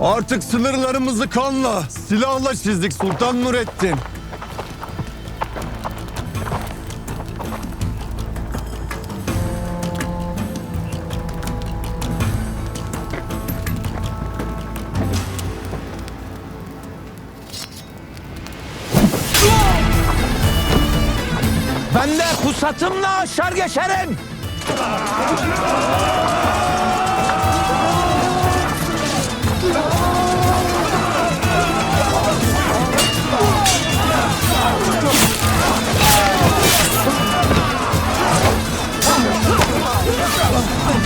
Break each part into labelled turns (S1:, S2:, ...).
S1: Artık sınırlarımızı kanla, silahla çizdik Sultan Nurettin.
S2: Ben de pusatımla aşar geçerim.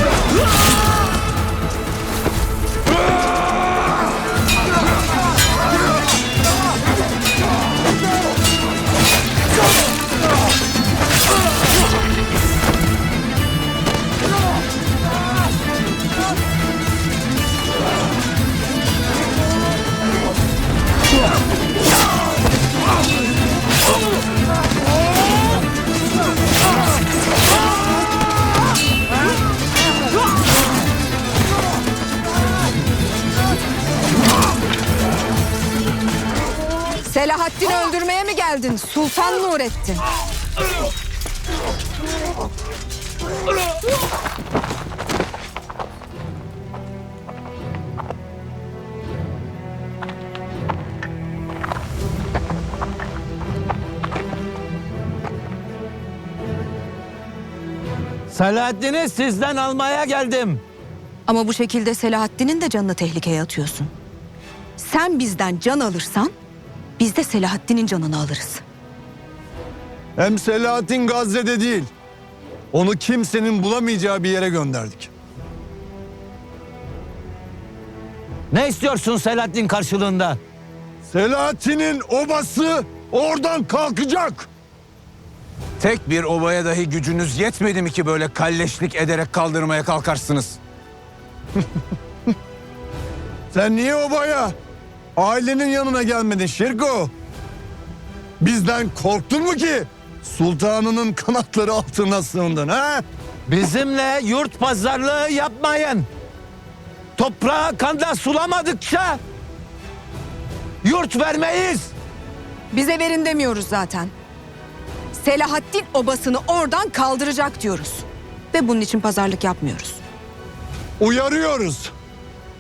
S2: Ah!
S3: Selahaddin'i öldürmeye mi geldin Sultan Nurettin?
S2: Selahaddin'i sizden almaya geldim.
S3: Ama bu şekilde Selahaddin'in de canını tehlikeye atıyorsun. Sen bizden can alırsan biz de Selahaddin'in canını alırız.
S1: Hem Selahattin Gazze'de değil. Onu kimsenin bulamayacağı bir yere gönderdik.
S2: Ne istiyorsun Selahaddin karşılığında?
S1: Selahattin'in obası oradan kalkacak.
S4: Tek bir obaya dahi gücünüz yetmedi mi ki böyle kalleşlik ederek kaldırmaya kalkarsınız?
S1: Sen niye obaya? Ailenin yanına gelmedin Şirko. Bizden korktun mu ki? Sultanının kanatları altına sığındın ha?
S2: Bizimle yurt pazarlığı yapmayın. Toprağı kanda sulamadıkça yurt vermeyiz.
S3: Bize verin demiyoruz zaten. Selahaddin obasını oradan kaldıracak diyoruz. Ve bunun için pazarlık yapmıyoruz.
S1: Uyarıyoruz.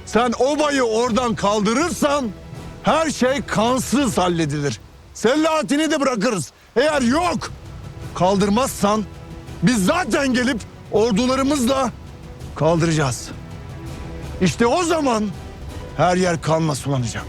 S1: Sen obayı oradan kaldırırsan her şey kansız halledilir. Selahattin'i de bırakırız. Eğer yok kaldırmazsan biz zaten gelip ordularımızla kaldıracağız. İşte o zaman her yer kanla sulanacak.